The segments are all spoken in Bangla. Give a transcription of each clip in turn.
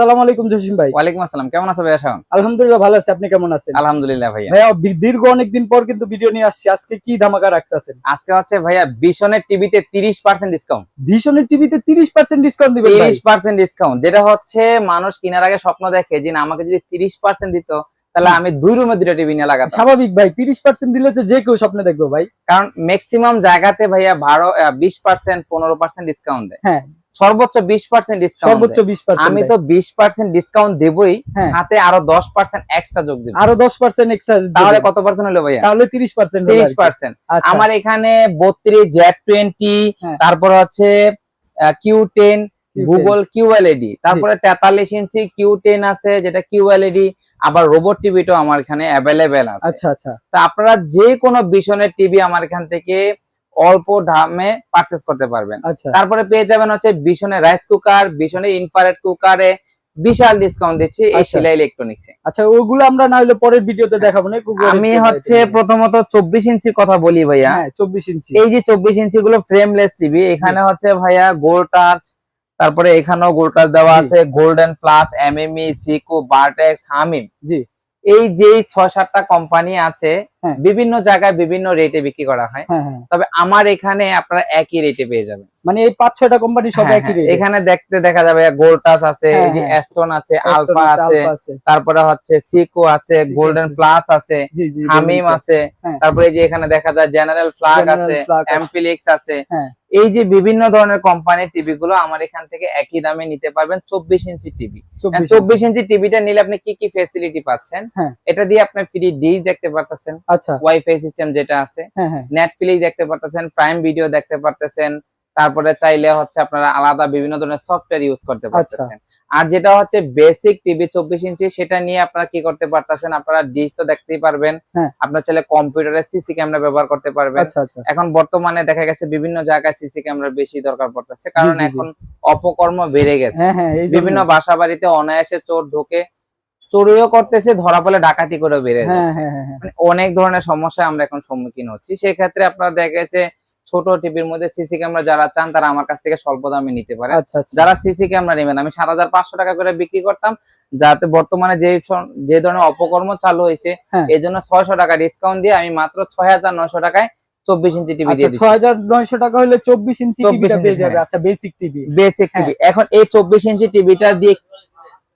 আসসালামু আলাইকুম জসিম ভাই। ওয়ালাইকুম আসসালাম কেমন আছো ভাইয়া শাওন আলহামদুলিল্লাহ ভালো আছি আপনি কেমন আছেন? আলহামদুলিল্লাহ ভাইয়া। ভাইয়া বি- দীর্ঘ পর কিন্তু ভিডিও নিয়ে আসছি আজকে কি ধামাকা রাখতেছেন? আজকে হচ্ছে ভাইয়া টিভিতে ডিসকাউন্ট টিভিতে ডিসকাউন্ট দিবেন যেটা হচ্ছে মানুষ কেনার আগে স্বপ্ন দেখে যে না, আমাকে যদি তিরিশ পার্সেন্ট দিত তাহলে আমি দুই রুমে দুটো টিভি নিয়ে লাগাতাম। স্বাভাবিক ভাই তিরিশ পার্সেন্ট দিলে যে কেউ স্বপ্নে দেখব ভাই। কারণ ম্যাক্সিমাম জায়গাতে ভাইয়া বারো বিশ পার্সেন্ট পনেরো পার্সেন্ট ডিসকাউন্ট দেয়। হ্যাঁ সর্বোচ্চ বিশ পার্সেন্ট ডিসকাউন্ট সর্বোচ্চ বিশ পার্সেন্ট আমি তো বিশ পার্সেন্ট ডিসকাউন্ট দেবই হ্যাঁ। হাতে আরও দশ পার্সেন্ট এক্সট্রা যোগ দেবো। আরও দশ পার্সেন্ট এক্সট্রা তাহলে কত পার্সেন্ট হলো ভাইয়া? তাহলে তিরিশ পার্সেন্ট তিরিশ পার্সেন্ট আমার এখানে বত্রিশ জেড টোয়েন্টি হ্যাঁ। তারপর হচ্ছে কিউ টেন গুগল কিউএলইডি তারপরে তেতাল্লিশ ইঞ্চি কিউ টেন আছে যেটা কিউএলইডি আবার রোবট টিভিটাও আমার এখানে অ্যাভেলেবেল আছে। আচ্ছা আচ্ছা। তো আপনারা যে কোনো বিশনের টিভি আমার এখান থেকে অল্প দামে পারচেস করতে পারবেন। আচ্ছা। তারপরে পেয়ে যাবেন হচ্ছে বিশনের রাইস কুকার বিশনের ইনফারেট কুকারে বিশাল ডিসকাউন্ট দিচ্ছি এই আচ্ছা। শিলা ইলেকট্রনিক্সে আচ্ছা ওগুলো আমরা না হলে পরের ভিডিওতে দেখাবো না আমি হচ্ছে প্রথমত চব্বিশ ইঞ্চির কথা বলি ভাইয়া। হ্যাঁ চব্বিশ ইঞ্চি এই যে চব্বিশ ইঞ্চি গুলো ফ্রেমলেস টিভি এখানে হচ্ছে ভাইয়া গোল টাচ তারপরে এখানেও গোল টাচ দেওয়া আছে golden plus MME Seiko Vertex Hamim জি। এই যে ছয় সাতটা কোম্পানি আছে। বিভিন্ন জায়গায় বিভিন্ন রেটে বিক্রি করা হয়। হ্যাঁ হ্যাঁ। তবে আমার এখানে আপনারা একই রেটে পেয়ে যাবেন। মানে এই পাঁচ ছয়টা কোম্পানি সব হ্যাঁ, একই হ্যাঁ, এ। এখানে দেখতে দেখা যাবে গোল টাচ আছে হ্যাঁ, এই যে হ্যাঁ। অ্যাস্টন আছে আলফা আছে তারপরে হচ্ছে সিকো আছে গোল্ডেন প্লাস আছে। হামিম আছে হ্যাঁ। তারপরে এই যে এখানে দেখা যায় জেনারেল ফ্লাগ আছে Flug আছে। এমফিলিক্স আছে। হ্যাঁ। এই যে বিভিন্ন ধরনের কোম্পানির টিভি গুলো আমার এখান থেকে একই দামে নিতে পারবেন চব্বিশ ইঞ্চি টিভি চব্বিশ ইঞ্চি। টিভিটা নিলে আপনি কি কি ফেসিলিটি পাচ্ছেন? হ্যাঁ। এটা দিয়ে আপনি ফ্রি ডিশ দেখতে পারতেছেন। আচ্ছা। ওয়াইফাই সিস্টেম যেটা আছে। হ্যাঁ হ্যাঁ। নেটফ্লিক্স দেখতে পারতেছেন প্রাইম ভিডিও দেখতে পারতেছেন তারপরে চাইলে হচ্ছে আপনারা আলাদা বিভিন্ন ধরনের সফটওয়্যার ইউজ করতে আচ্ছা। পারতেছেন। আর যেটা হচ্ছে বেসিক টিভি চব্বিশ ইঞ্চি সেটা নিয়ে আপনারা কি করতে পারতেছেন? আপনারা ডিশ তো দেখতেই পারবেন। হ্যাঁ। আপনার ছেলে কম্পিউটারে সিসি ক্যামেরা ব্যবহার করতে পারবেন। আচ্ছা আচ্ছা। এখন বর্তমানে দেখা গেছে বিভিন্ন জায়গায় সিসি ক্যামেরা বেশি দরকার পড়তেছে। কারণ। এখন অপকর্ম বেড়ে গেছে। হ্যাঁ হ্যাঁ। বিভিন্ন বাসা বাড়িতে অনায়াসে চোর ঢোকে। চুরিও করতেছে ধরা পড়লে ডাকাতি করে বেড়ে হ্যাঁ যাচ্ছে। হ্যাঁ হ্যাঁ। মানে অনেক ধরনের সমস্যায় আমরা এখন সম্মুখীন হচ্ছি। সেক্ষেত্রে আপনারা দেখা গেছে ছোট টিভির মধ্যে সিসি ক্যামেরা যারা চান তারা আমার কাছ থেকে স্বল্প দামে নিতে পারে। আচ্ছা আচ্ছা। যারা সিসি ক্যামেরা নেবেন আমি সাত হাজার পাঁচশো টাকা করে বিক্রি করতাম। যাতে বর্তমানে যে যে ধরনের অপকর্ম চালু হয়েছে হ্যাঁ। এই জন্য ছয়শো টাকা ডিসকাউন্ট দিয়ে আমি মাত্র ছয় হাজার নয়শো টাকায় চব্বিশ ইঞ্চি টিভি আচ্ছা দিয়ে ছয় হাজার নয়শো টাকা হলে চব্বিশ ইঞ্চি 24 টিভিটা পেয়ে যাবে। আচ্ছা বেসিক টিভি বেসিক। টিভি এখন এই চব্বিশ ইঞ্চি টিভিটা দিয়ে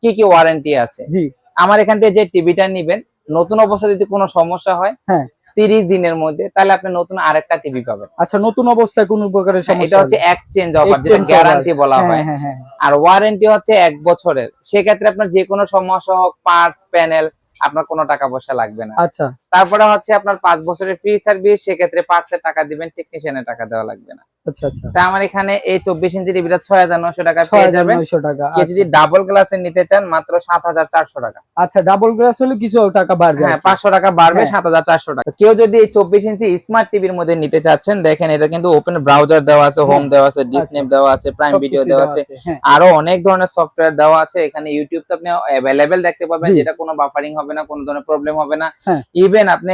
কি কি ওয়ারেন্টি আছে? জি। আমার এখান থেকে যে টিভিটা নিবেন নতুন অবস্থা যদি কোনো সমস্যা হয় হ্যাঁ। তিরিশ দিনের মধ্যে তাহলে আপনি নতুন আরেকটা টিভি পাবেন। আচ্ছা নতুন অবস্থায় কোন প্রকারের সেটা এটা হচ্ছে? এক্সচেঞ্জ অফার যেটা গ্যারান্টি বলা হ্যাঁ, হয়। হ্যাঁ হ্যাঁ। আর ওয়ারেন্টি হচ্ছে এক বছরের। সেক্ষেত্রে আপনার যে কোনো সমস্যা হোক পার্টস প্যানেল আপনার কোনো টাকা পয়সা লাগবে না। আচ্ছা। তারপরে হচ্ছে আপনার পাঁচ বছরের ফ্রি সার্ভিস সেক্ষেত্রে পার্টস টাকা দিবেন টেকনিশিয়ানের টাকা দেওয়া লাগবে না। আচ্ছা আচ্ছা। তা আমার এখানে এই চব্বিশ ইঞ্চি টিভিটা ছয় হাজার নশো টাকা পেয়ে যাবেন। টাকা যদি ডাবল গ্লাসের নিতে চান মাত্র সাত হাজার চারশো টাকা। আচ্ছা ডাবল গ্লাস হলে কিছু টাকা বাড়বে হ্যাঁ পাঁচশো টাকা বাড়বে হ্যাঁ। সাত হাজার চারশো টাকা। কেউ যদি এই চব্বিশ ইঞ্চি স্মার্ট টিভির মধ্যে নিতে চাচ্ছেন দেখেন এটা কিন্তু ওপেন ব্রাউজার দেওয়া আছে হোম। দেওয়া আছে ডিসনেপ দেওয়া আছে প্রাইম ভিডিও দেওয়া আছে। হ্যাঁ। আরও অনেক ধরনের সফটওয়্যার দেওয়া আছে এখানে ইউটিউব তো আপনি অ্যাভেলেবেল দেখতে পাবেন যেটা কোনো বাফারিং হবে না কোনো ধরনের প্রবলেম হবে না। হ্যাঁ। ইভেন আপনি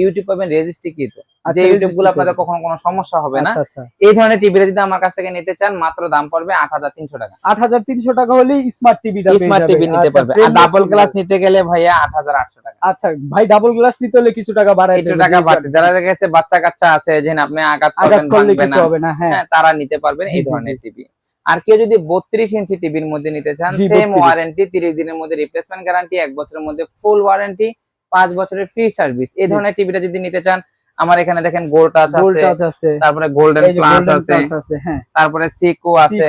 ইউটিউব পাবেন রেজিস্ট্রিকৃত যে আচ্ছা, ইউটিউবগুলো আপনাদের কখনো কোনো সমস্যা হবে না। আচ্ছা আচ্ছা। এই ধরনের টিভিটা যদি আমার কাছ থেকে নিতে চান মাত্র দাম পড়বে আট হাজার তিনশো টাকা। আট হাজার তিনশো টাকা হলেই স্মার্ট টিভিটা স্মার্ট টিভি নিতে পারবে। আর ডাবল গ্লাস নিতে গেলে ভাইয়া আট হাজার আটশো টাকা। আচ্ছা ভাই ডাবল গ্লাস নিতে হলে কিছু টাকা বাড়াই কিছু টাকা বাড়তে। যারা দেখা গেছে বাচ্চা কাচ্চা আছে যে আপনি আঘাত করবেন হবে না হ্যাঁ। হ্যাঁ তারা নিতে পারবেন এই ধরনের টিভি আর কেউ যদি বত্রিশ ইঞ্চি টিভির মধ্যে নিতে চান সেম ওয়ারেন্টি তিরিশ দিনের মধ্যে রিপ্লেসমেন্ট গ্যারান্টি এক বছরের মধ্যে ফুল ওয়ারেন্টি পাঁচ বছরের ফ্রি সার্ভিস এই। ধরনের টিভিটা যদি নিতে চান আমার এখানে দেখেন গোল্ড টাচ আছে তারপরে গোল্ডেন প্লাস আছে হ্যাঁ। তারপরে সিকো আছে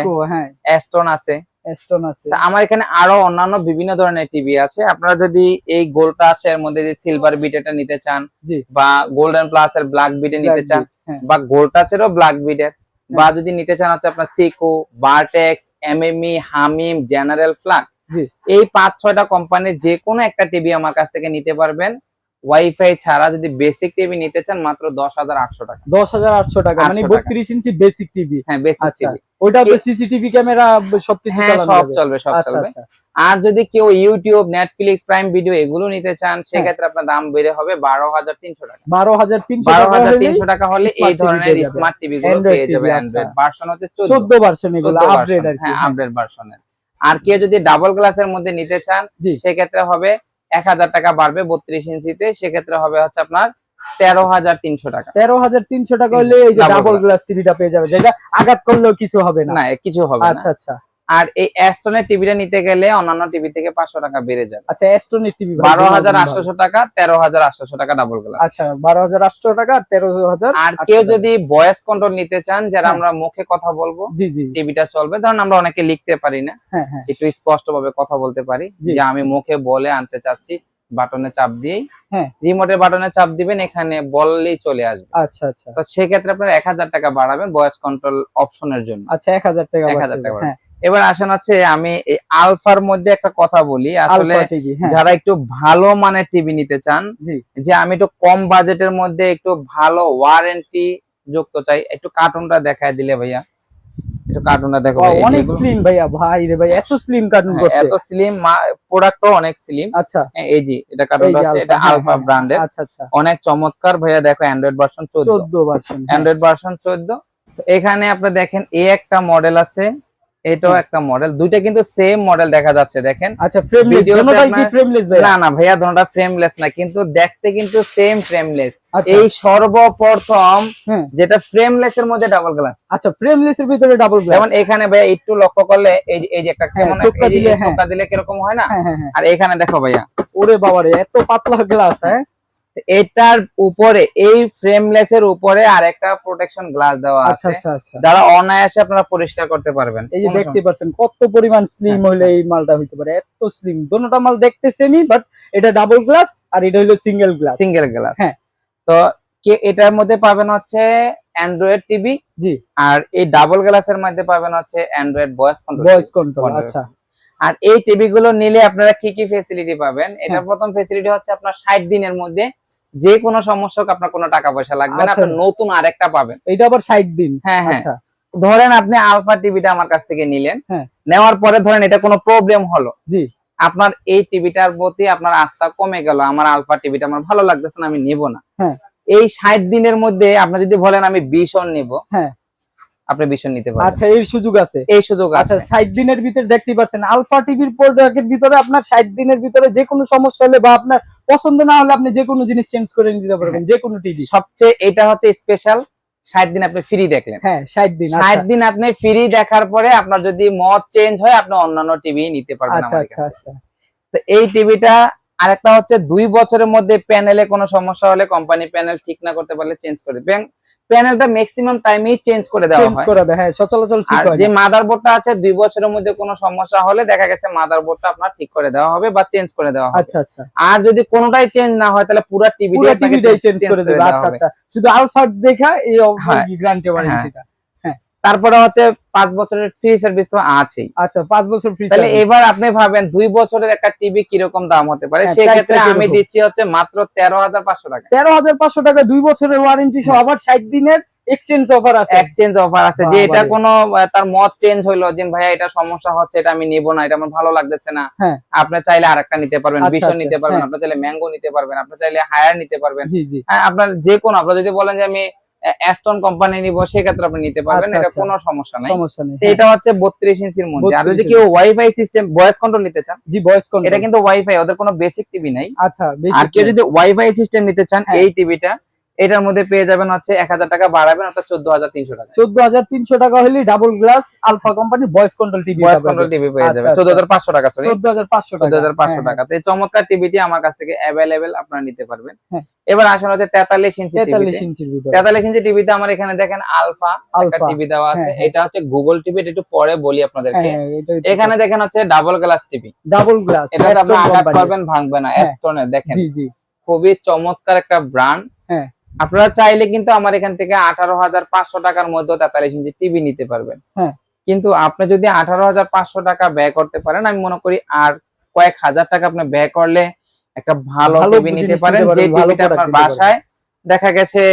অ্যাস্টন আছে। এস্টন আছে। তা আমার এখানে আরও অন্যান্য বিভিন্ন ধরনের টিভি আছে। আপনারা যদি এই গোল্ড টাচ এর মধ্যে যে সিলভার বিট এটা নিতে চান বা গোল্ডেন প্লাস এর ব্ল্যাক বিটে নিতে চান হ্যাঁ। বা গোল্ড টাচেরও ব্ল্যাক বিডের বা যদি নিতে চান হচ্ছে আপনার Seiko Vertex MME Hamim general flag জি এই পাঁচ ছয়টা কোম্পানির যে কোনো একটা টিভি আমার কাছ থেকে নিতে পারবেন। ওয়াইফাই ছাড়া যদি বেসিক টিভি নিতে চান মাত্র দশ হাজার আটশো টাকা। দশ হাজার আটশো টাকা মানে 800 বত্রিশ ইঞ্চি বেসিক টিভি হ্যাঁ বেসিক টিভি ওইটা তো সিসিটিভি ক্যামেরা সবকিছু হ্যাঁ সব চলবে সব আচ্ছা চলবে। আচ্ছা। আর যদি কেউ ইউটিউব নেটফ্লিক্স প্রাইম ভিডিও এগুলো নিতে চান সেক্ষেত্রে আপনার দাম বেড়ে হবে বারো হাজার তিনশো টাকা। বারো হাজার তিনশো বারো টাকা হাজার তিনশো টাকা হলে এই ধরনের স্মার্ট টিভি গুলো পেয়ে যাবে। অ্যান্ড্রয়েড ভার্সন হচ্ছে চোদ্দ ভার্সন এগুলো আপডেট আর কি। হ্যাঁ হ্যাঁ। আপডেট ভার্সনের আর কেউ যদি ডাবল গ্লাসের মধ্যে নিতে চান। সেক্ষেত্রে হবে এক হাজার টাকা বাড়বে বত্রিশ ইঞ্চিতে সেক্ষেত্রে হবে হচ্ছে আপনার তেরো হাজার তিনশো টাকা। তেরো হাজার তিনশো টাকা হলে এই যে ডাবল। গ্লাস টিভিটা পেয়ে যাবে। যেটা আঘাত করলেও কিছু হবে না। কিছু হবে আচ্ছা আচ্ছা। আর এই অ্যাস্টনের টিভিটা নিতে গেলে অন্যান্য টিভি থেকে পাঁচশো টাকা বেড়ে যাবে। আচ্ছা অ্যাস্টনের টিভি বারো হাজার আটশোশো টাকা তেরো হাজার আটশোশো টাকা ডাবল গ্লাস আচ্ছা বারো হাজার আটশো টাকা তেরো হাজার আর কেউ। যদি ভয়েস কন্ট্রোল নিতে চান যারা হ্যাঁ। আমরা মুখে কথা বলব জি জি টিভিটা চলবে। ধরুন আমরা অনেকে লিখতে পারি না হ্যাঁ হ্যাঁ। একটু স্পষ্ট ভাবে কথা বলতে পারি যে আমি মুখে বলে আনতে চাচ্ছি বাটনে চাপ দিয়েই। হ্যাঁ। রিমোটের বাটনে চাপ দিবেন এখানে বললেই চলে আসবে। আচ্ছা আচ্ছা। তো সেক্ষেত্রে আপনার এক হাজার টাকা বাড়াবেন ভয়েস কন্ট্রোল অপশনের জন্য। আচ্ছা এক হাজার টাকা 1000 বাড়তে টাকা এবার আসেন হচ্ছে আমি এই আলফার মধ্যে একটা কথা বলি। আসলে হ্যাঁ। যারা একটু ভালো মানের টিভি নিতে চান যে আমি একটু কম বাজেটের মধ্যে একটু ভালো ওয়ারেন্টি যুক্ত চাই একটু কার্টুনটা দেখায় দিলে ভাইয়া। একটু কার্টুনটা দেখো অনেক স্লিম ভাইয়া ভাই রে ভাই এত স্লিম কার্টুন হ্যাঁ, করছে। এত স্লিম প্রোডাক্টও অনেক স্লিম আচ্ছা। এই যে এটা এই কার্টুনটা যে এটা হ্যাঁ, আলফা হ্যাঁ, ব্র্যান্ডের আচ্ছা আচ্ছা। অনেক চমৎকার ভাইয়া দেখো অ্যান্ড্রয়েড ভার্সন 14 চোদ্দ ভার্সন অ্যান্ড্রয়েড ভার্সন 14 তো এখানে আপনি দেখেন এই একটা মডেল আছে এটাও একটা মডেল দুইটা কিন্তু সেম মডেল দেখা যাচ্ছে দেখেন। আচ্ছা ফ্রেমলেস কোনটাই কি ফ্রেমলেস ভাইয়া? না না ভাইয়া দুটোটা ফ্রেমলেস না কিন্তু দেখতে কিন্তু সেম ফ্রেমলেস আচ্ছা। এই সর্বপ্রথম হ্যাঁ যেটা ফ্রেমলেস এর মধ্যে ডাবল গ্লাস আচ্ছা ফ্রেমলেস এর ভিতরে ডাবল গ্লাস যেমন এখানে ভাইয়া একটু লক্ষ্য করলে এই যে- এই যে একটা হ্যাঁ, কেমন টোকা দিলে, এই হ্যাঁ। টোকা দিলে কীরকম হয় না? হ্যাঁ হ্যাঁ হ্যাঁ। আর এখানে দেখো ভাইয়া। ওরে বাবারে এত পাতলা গ্লাস হ্যাঁ? এটার উপরে এই ফ্রেমলেস এর উপরে আরেকটা প্রোটেকশন গ্লাস দেওয়া আচ্ছা আছে। আচ্ছা আচ্ছা। যারা অনায়াসে আপনারা পরিষ্কার করতে পারবেন। এই যে দেখতে পাচ্ছেন কত পরিমাণ স্লিম হ্যাঁ, হইলে এই মালটা হইতে পারে। এত স্লিম দোনোটা মাল দেখতে সেমই বাট এটা ডাবল গ্লাস আর এটা হলো সিঙ্গেল গ্লাস সিঙ্গেল গ্লাস হ্যাঁ। তো কে এটার মধ্যে পাবেন হচ্ছে অ্যান্ড্রয়েড টিভি জি। আর এই ডাবল গ্লাসের মধ্যে পাবেন হচ্ছে Android voice control voice control আচ্ছা। আর এই টিভি গুলো নিলে আপনারা কি কি ফেসিলিটি পাবেন? এটা হ্যাঁ। প্রথম ফেসিলিটি হচ্ছে আপনার ষাট দিনের মধ্যে যে কোনো সমস্যা আপনার কোনো টাকা পয়সা লাগবে না আচ্ছা। আপনি নতুন আরেকটা পাবেন। এটা আবার 60 দিন। হ্যাঁ হ্যাঁ। আচ্ছা। ধরেন আপনি আলফা টিভিটা আমার কাছ থেকে নিলেন। হ্যাঁ। নেওয়ার পরে ধরেন এটা কোনো প্রবলেম হলো। জি। আপনার এই টিভিটার প্রতি আপনার আস্থা কমে গেল আমার আলফা টিভিটা আমার ভালো লাগতেছে না আমি নিব না। হ্যাঁ। এই ষাট দিনের মধ্যে আপনি যদি বলেন আমি বিশন নিব হ্যাঁ। আপনি বিশন নিতে পারবেন। আচ্ছা এর সুযোগ আছে? এই সুযোগ আচ্ছা আছে 60 দিনের ভিতরে দেখতে পাচ্ছেন আলফা টিভির প্রোডাক্টের ভিতরে আপনার 60 দিনের ভিতরে যে কোনো সমস্যা হলে বা আপনার পছন্দ না হলে আপনি যে কোনো জিনিস চেঞ্জ করে নিতে পারবেন হ্যাঁ। যে কোনো টিভি। সবচেয়ে এটা হচ্ছে স্পেশাল ষাট দিন আপনি ফ্রি দেখলেন। হ্যাঁ 60 দিন ষাট আচ্ছা দিন আপনি ফ্রি দেখার পরে আপনার যদি মত চেঞ্জ হয় আপনি অন্যান্য টিভি নিতে পারবেন আচ্ছা আচ্ছা আচ্ছা। তো এই টিভিটা আরেকটা হচ্ছে দুই বছরের মধ্যে প্যানেলে কোনো সমস্যা হলে কোম্পানি প্যানেল ঠিক না করতে পারলে চেঞ্জ করে প্যানেলটা ম্যাক্সিমাম টাইমেই চেঞ্জ করে দেওয়া চেঞ্জ হয়। করে দেয় হ্যাঁ সচলাচল ঠিক হয় যে মাদারবোর্ডটা আছে দুই বছরের মধ্যে কোনো সমস্যা হলে দেখা গেছে মাদারবোর্ডটা আপনার ঠিক করে দেওয়া হবে বা চেঞ্জ করে দেওয়া হবে। আচ্ছা আচ্ছা। আর যদি কোনোটাই চেঞ্জ না হয় তাহলে পুরো টিভি পুরো টিভিটাই চেঞ্জ করে দেবে। আচ্ছা আচ্ছা। শুধু আলফা দেখা এই। গ্যারান্টি ওয়ারেন্টিটা তারপরে হচ্ছে পাঁচ বছরের ফ্রি সার্ভিস তো আছেই। আচ্ছা পাঁচ বছর ফ্রি তাহলে এবার আপনি ভাবেন দুই বছরের একটা টিভি কীরকম দাম হতে পারে? হ্যাঁ, সেক্ষেত্রে আমি দিচ্ছি হচ্ছে মাত্র তেরো হাজার পাঁচশো টাকা। তেরো হাজার পাঁচশো টাকা দুই বছরের ওয়ারেন্টি সহ আবার ষাট দিনের এক্সচেঞ্জ অফার আছে। এক্সচেঞ্জ অফার আছে যে এটা। কোনো তার মত চেঞ্জ হইল যে ভাইয়া এটা সমস্যা হচ্ছে এটা আমি নিব না এটা আমার ভালো লাগতেছে না। হ্যাঁ। আপনি চাইলে আরেকটা নিতে পারবেন আচ্ছা, আচ্ছা, নিতে পারবেন হ্যাঁ। আপনি চাইলে ম্যাঙ্গো নিতে পারবেন আপনি চাইলে হায়ার নিতে পারবেন। হ্যাঁ আপনার যে কোনো আপনার যদি বলেন যে আমি অ্যাস্টন কোম্পানি নিব সেক্ষেত্রে আপনি নিতে পারবেন আচ্ছা, এটা আচ্ছা। কোনো সমস্যা নাই। সমস্যা নেই এটা হচ্ছে বত্রিশ ইঞ্চির মধ্যে। আর যদি কেউ ওয়াইফাই সিস্টেম ভয়েস কন্ট্রোল নিতে চান জি ভয়েস কন্ট্রোল এটা কিন্তু ওয়াইফাই ওদের কোনো বেসিক টিভি নাই। আচ্ছা আর কেউ যদি ওয়াইফাই সিস্টেম নিতে চান হ্যাঁ। এই টিভিটা এটার মধ্যে পেয়ে যাবেন হচ্ছে এক হাজার টাকা বাড়াবেন অর্থাৎ চোদ্দ হাজার তিনশো টাকা। চোদ্দ হাজার তিনশো টাকা হলে double glass Alpha company voice control TV voice control TV পেয়ে আচ্ছা, যাবেন চোদ্দ হাজার পাঁচশো টাকা সরি চোদ্দ হাজার পাঁচশো চোদ্দ হাজার পাঁচশো হ্যাঁ, টাকা। তো এই চমৎকার টিভিটি আমার কাছ থেকে অ্যাভেলেবেল আপনারা নিতে পারবেন। হ্যাঁ। এবার আসলে হচ্ছে তেতাল্লিশ ইঞ্চি তেতাল্লিশ ইঞ্চি তেতাল্লিশ ইঞ্চি টিভিতে আমার এখানে দেখেন আলফা একটা আলফা। টিভি দেওয়া আছে। হ্যাঁ, হ্যাঁ। এটা হচ্ছে গুগল টিভি এটা একটু পরে বলি আপনাদেরকে। হ্যাঁ এখানে দেখেন হচ্ছে double glass TV double glass এটা আপনি আঘাত করবেন ভাঙবে না হ্যাঁ। এস্টনের দেখেন। জি জি। খুবই চমৎকার একটা ব্র্যান্ড হ্যাঁ। আপনারা চাইলে কিন্তু আমার এখান থেকে আঠারো হাজার পাঁচশো টাকার মধ্যে তেতাল্লিশ ইঞ্চি টিভি নিতে পারবেন। হ্যাঁ। কিন্তু আপনি যদি আঠারো হাজার পাঁচশো টাকা ব্যয় করতে পারেন আমি মনে করি আর কয়েক হাজার টাকা আপনি ব্যয় করলে একটা ভালো টিভি নিতে পারেন যে টিভিটা আপনার বাসায় দেখা গেছে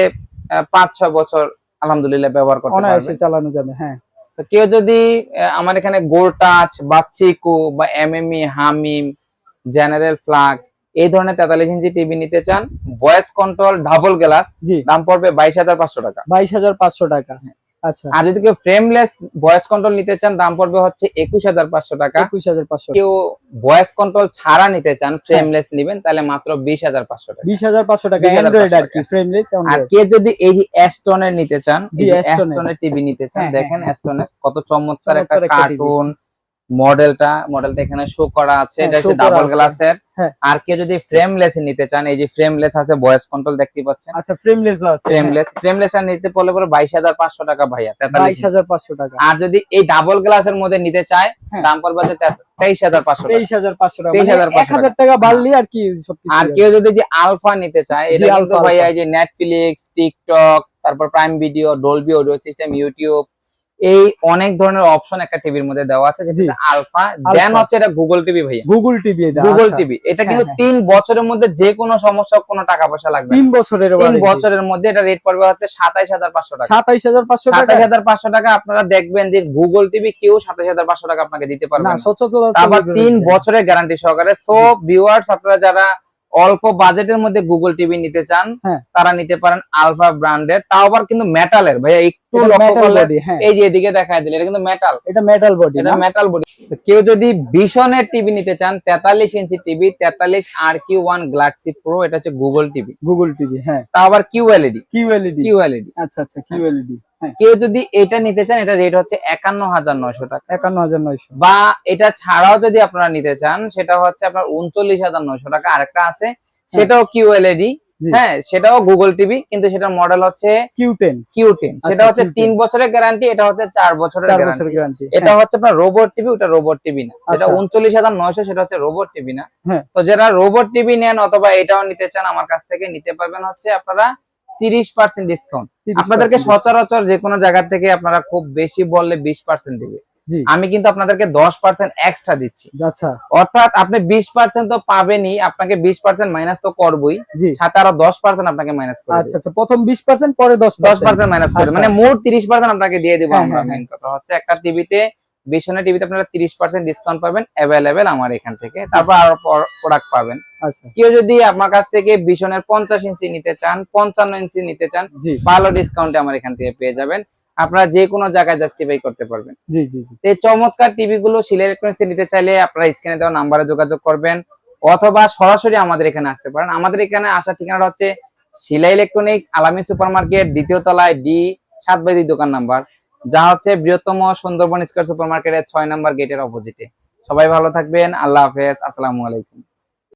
পাঁচ ছয় বছর আলহামদুলিল্লাহ ব্যবহার করতে পারবেন। চালানো যাবে হ্যাঁ। তো কেউ যদি আমার এখানে গোল টাচ বা সিকু বা এমএমই হামিম জেনারেল ফ্লাগ এই ধরনের তেতাল্লিশ ইঞ্চি টিভি নিতে চান ভয়েস কন্ট্রোল ডাবল গ্লাস দাম পড়বে বাইশ হাজার পাঁচশো টাকা। বাইশ হাজার পাঁচশো টাকা। আচ্ছা। আর যদি কেউ ফ্রেমলেস ভয়েস কন্ট্রোল নিতে চান দাম পড়বে হচ্ছে একুশ হাজার পাঁচশো টাকা। একুশ হাজার পাঁচশো কেউ ভয়েস কন্ট্রোল ছাড়া নিতে চান ফ্রেমলেস নিবেন তাহলে মাত্র বিশ হাজার পাঁচশো টাকা। বিশ হাজার পাঁচশো টাকা আর কি ফ্রেমলেস আর কে যদি এই যে অ্যাস্টনের নিতে চান অ্যাস্টনের টিভি নিতে চান হ্যাঁ, দেখেন হ্যাঁ, অ্যাস্টনের কত চমৎকার একটা কার্টুন মডেলটা মডেলটা এখানে শো করা আছে। হ্যাঁ, এটা হচ্ছে ডাবল। গ্লাসের হ্যাঁ। আর কে যদি ফ্রেমলেস নিতে চান এই যে ফ্রেমলেস আছে ভয়েস কন্ট্রোল দেখতে পাচ্ছেন? আচ্ছা ফ্রেমলেস আছে ফ্রেমলেস ফ্রেমলেস আর নিতে পড়লে পরে বাইশ হাজার পাঁচশো টাকা ভাইয়া বাইশ তেতাল্লিশ হাজার। পাঁচশো টাকা। আর যদি এই ডাবল গ্লাসের মধ্যে নিতে চায় হ্যাঁ। দাম পড়বে হচ্ছে তেইশ হাজার পাঁচশো টাকা। তেইশ হাজার পাঁচশো টাকা। 23,500 এক হাজার টাকা বাড়লি আর কি সবকিছু আর কেউ যদি যে আলফা নিতে চায় এটা কিন্তু ভাইয়া এই যে নেটফ্লিক্স টিকটক তারপর Prime Video Dolby audio system YouTube এই অনেক ধরনের অপশন একটা টিভির মধ্যে দেওয়া আছে যেটা আলফা দেন হচ্ছে এটা গুগল টিভি ভাইয়া। গুগল টিভি এটা গুগল। টিভি এটা হ্যাঁ, কিন্তু হ্যাঁ। তিন বছরের মধ্যে যে কোনো সমস্যা কোনো টাকা পয়সা লাগবে। তিন বছরের তিন বছরের মধ্যে এটা রেট পড়বে হচ্ছে সাতাইশ হাজার পাঁচশো টাকা। সাতাইশ হাজার পাঁচশো টাকা? সাতাইশ হাজার পাঁচশো টাকা আপনারা দেখবেন যে গুগল টিভি কেউ সাতাইশ হাজার পাঁচশো টাকা আপনাকে দিতে পারবে না আবার তিন বছরের গ্যারান্টি সহকারে। সো ভিউয়ার্স আপনারা যারা অল্প বাজেটের মধ্যে গুগল টিভি নিতে চান হ্যাঁ। তারা নিতে পারেন আলফা ব্র্যান্ডের তাও আবার কিন্তু মেটালের ভাইয়া একটু লক্ষ্য করলে হ্যাঁ। এই যে এদিকে দেখায় দিলে এটা কিন্তু মেটাল এটা মেটাল বডি এটা মেটাল বডি কেউ যদি ভীষণের টিভি নিতে চান তেতাল্লিশ ইঞ্চি টিভি তেতাল্লিশ আর কিউ ওয়ান গ্যালাক্সি প্রো এটা হচ্ছে গুগল টিভি গুগল টিভি হ্যাঁ। তাও আবার Q LED Q QLED Q LED আচ্ছা আচ্ছা কিউএলইডি হ্যাঁ কেউ যদি এটা নিতে চান এটা রেট হচ্ছে একান্ন হাজার নয়শো টাকা। একান্ন হাজার নয়শো। বা এটা ছাড়াও যদি আপনারা নিতে চান সেটা হচ্ছে আপনার উনচল্লিশ হাজার নয়শো টাকা। আরেকটা আছে সেটাও কিউএলইডি জি। হ্যাঁ সেটাও গুগল টিভি কিন্তু সেটার মডেল হচ্ছে কিউ টেন কিউ টেন সেটা হচ্ছে তিন বছরের গ্যারান্টি এটা হচ্ছে চার বছরের গ্যারান্টি এটা হচ্ছে আপনার রোবট টিভি ওটা রোবট টিভি না। যেটা আচ্ছা। উনচল্লিশ হাজার নয়শো সেটা হচ্ছে রোবট টিভি না। হ্যাঁ। তো যারা রোবট টিভি নেন অথবা এটাও নিতে চান আমার কাছ থেকে নিতে পারবেন হচ্ছে আপনারা তিরিশ পার্সেন্ট ডিসকাউন্ট আপনাদেরকে সচরাচর যে কোনো জায়গা থেকে আপনারা খুব বেশি বললে বিশ পার্সেন্ট দিবে। আমি কিন্তু আপনাদেরকে দশ পার্সেন্ট এক্সট্রা দিচ্ছি। আচ্ছা। অর্থাৎ আপনি বিশ পার্সেন্ট তো পাবেনই আপনাকে বিশ পার্সেন্ট মাইনাস তো করবই। সাথে আরও দশ পার্সেন্ট আপনাকে মাইনাস করে আচ্ছা আচ্ছা। প্রথম বিশ পার্সেন্ট পরে দশ দশ পার্সেন্ট মাইনাস করে আচ্ছা। মানে মোট তিরিশ পার্সেন্ট আপনাকে দিয়ে দেবো হ্যাঁ, আমরা হ্যাঁ, কথা। হচ্ছে একটা টিভিতে বিশনের টিভিতে আপনারা তিরিশ পার্সেন্ট ডিসকাউন্ট পাবেন অ্যাভেলেবেল আমার এখান থেকে। তারপর আরও প্রোডাক্ট পাবেন। আচ্ছা। কেউ যদি আমার কাছ থেকে বিশনের পঞ্চাশ ইঞ্চি নিতে চান পঞ্চান্ন ইঞ্চি নিতে চান ভালো ডিসকাউন্টে আমার এখান থেকে পেয়ে যাবেন। আপনারা যে কোনো জায়গায় জাস্টিফাই করতে পারবেন। জি জি জি। এই চমৎকার টিভি গুলো শিলা ইলেকট্রনিক্স নিতে চাইলে আপনারা স্ক্রিনে দেওয়া নাম্বারে যোগাযোগ করবেন অথবা সরাসরি আমাদের এখানে আসতে পারেন। আমাদের এখানে আসার ঠিকানাটা হচ্ছে Shila electronics Alami super market দ্বিতীয় তলায় ডি সাত বাই দোকান নাম্বার। যা হচ্ছে বৃহত্তম সুন্দরবন স্কোয়ার সুপার মার্কেটের ছয় নম্বর গেটের অপোজিটে। সবাই ভালো থাকবেন, আল্লাহ হাফেজ, আসসালামু আলাইকুম।